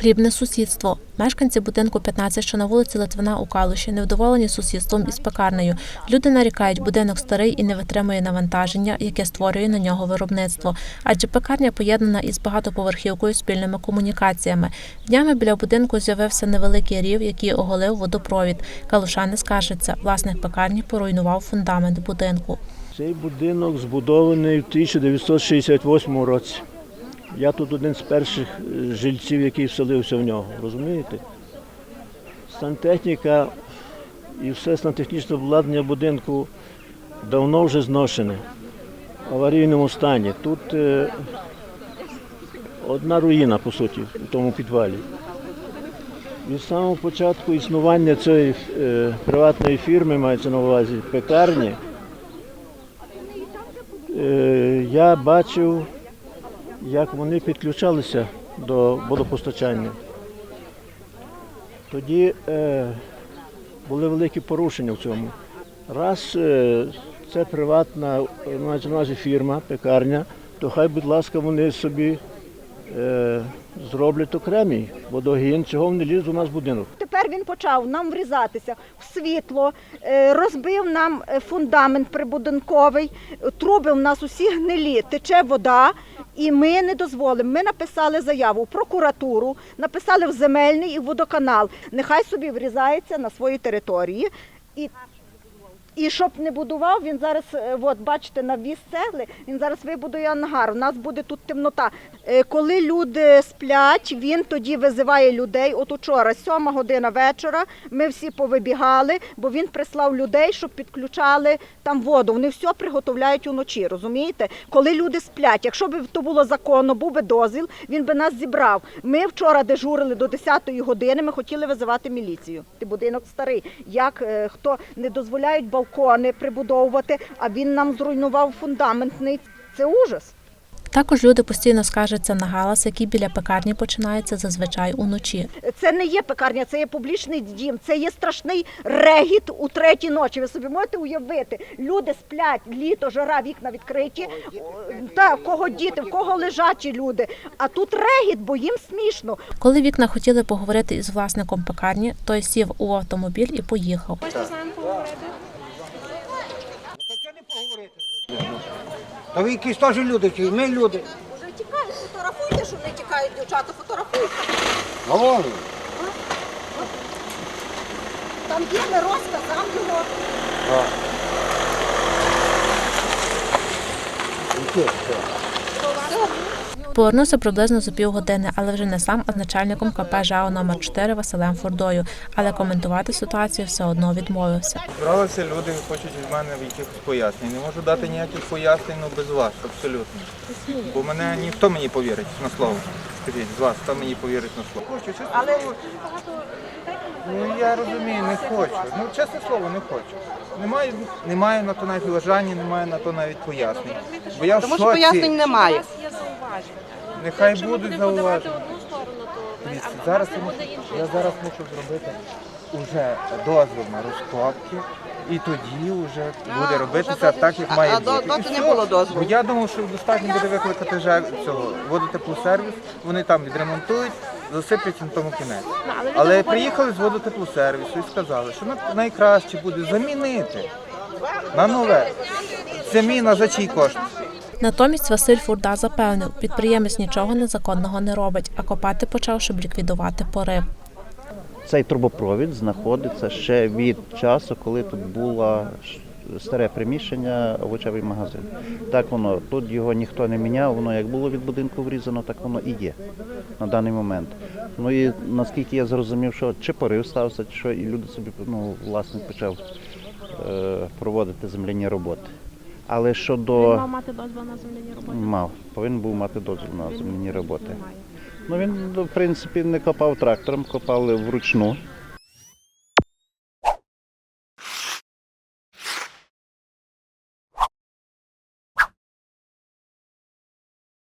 Хлібне сусідство. Мешканці будинку 15, що на вулиці Литвина у Калуші, невдоволені сусідством із пекарнею. Люди нарікають, будинок старий і не витримує навантаження, яке створює на нього виробництво. Адже пекарня поєднана із багатоповерхівкою спільними комунікаціями. Днями біля будинку з'явився невеликий рів, який оголив водопровід. Калушани скаржаться, власник пекарні поруйнував фундамент будинку. Цей будинок збудований в 1968 році. Я тут один з перших е, жильців, який вселився в нього. Розумієте? Сантехніка і все сантехнічне обладнання будинку давно вже зношене в аварійному стані. Тут е, одна руїна, по суті, в тому підвалі. Від самого початку існування цієї е, приватної фірми, мається на увазі пекарні, Е, я бачив, як вони підключалися до водопостачання. Тоді е, були великі порушення в цьому. Раз е, це приватна мається фірма, пекарня, то хай, будь ласка, вони собі е, зроблять окремий водогін, чого вони лізуть у нас в будинок. Тепер він почав нам врізатися в світло, е, розбив нам е, фундамент прибудинковий, труби в нас усі гнилі, тече вода, і ми не дозволимо. Ми написали заяву в прокуратуру, написали в земельний і в водоканал. Нехай собі врізається на своїй території. І і щоб не будував, він зараз, е, от бачите, на віз цегли, він зараз вибудує ангар. У нас буде тут темнота. Е, Коли люди сплять, він тоді визиває людей. От учора, сьома година вечора, ми всі повибігали, бо він прислав людей, щоб підключали там воду. Вони все приготовляють уночі, розумієте? Коли люди сплять, якщо б то було законно, був би дозвіл, він би нас зібрав. Ми вчора дежурили до 10-ї години, ми хотіли визивати міліцію. Ти будинок старий. Як е, хто не дозволяють балкони прибудовувати, а він нам зруйнував фундаментний. Це ужас. Також люди постійно скаржаться на галас, який біля пекарні починається зазвичай уночі. Це не є пекарня, це є публічний дім, це є страшний регіт у третій ночі. Ви собі можете уявити. Люди сплять, літо, жара, вікна відкриті. Та в кого діти, в кого лежачі люди. А тут регіт, бо їм смішно. Коли вікна хотіли поговорити із власником пекарні, той сів у автомобіль і поїхав. Та ви якісь теж люди, чи ми люди. Вже тікають, фотографуйте, що не тікають дівчата, фотографуйте. Говорю. Там є Мироз, там його. Які? Повернувся приблизно за півгодини, але вже не сам, а з начальником КП ЖАО номер 4 Василем Фурдою. Але коментувати ситуацію все одно відмовився. Збиралися люди, хочуть від мене якихось пояснень. Не можу дати ніяких пояснень ну, без вас, абсолютно. Бо мене ніхто мені повірить на слово. Скажіть, з вас, хто мені повірить на слово? Хочу, чесне Але слово. Ну я розумію, не хочу. Ну, чесне слово, не хочу. Немає, немає на то навіть бажання, немає на то навіть пояснень. Бо я в Тому що шоці. пояснень немає. Нехай будуть зауваження. Дивіться, зараз я, мушу- я зараз мушу зробити уже дозвіл на розкопки, і тоді вже буде робитися так, як А- має а до- бути. доти І не все. було дозволу. Бо я думав, що достатньо буде викликати вже цього водотеплосервіс, вони там відремонтують, засиплять на тому кінець. Але приїхали з водотеплосервісу і сказали, що на- найкраще буде замінити на нове. Заміна за чий кошт? Натомість Василь Фурда запевнив, підприємець нічого незаконного не робить, а копати почав, щоб ліквідувати порив. Цей трубопровід знаходиться ще від часу, коли тут було старе приміщення, овочевий магазин. Так воно, тут його ніхто не міняв, воно як було від будинку врізано, так воно і є на даний момент. Ну і наскільки я зрозумів, що чи порив стався, чи що, і люди собі, ну, власник почав е, проводити земляні роботи. Але щодо... Він мав мати дозвіл на земляні роботи? Мав, повинен був мати дозвіл на земляні роботи. Ну він, в принципі, не копав трактором, копали вручну.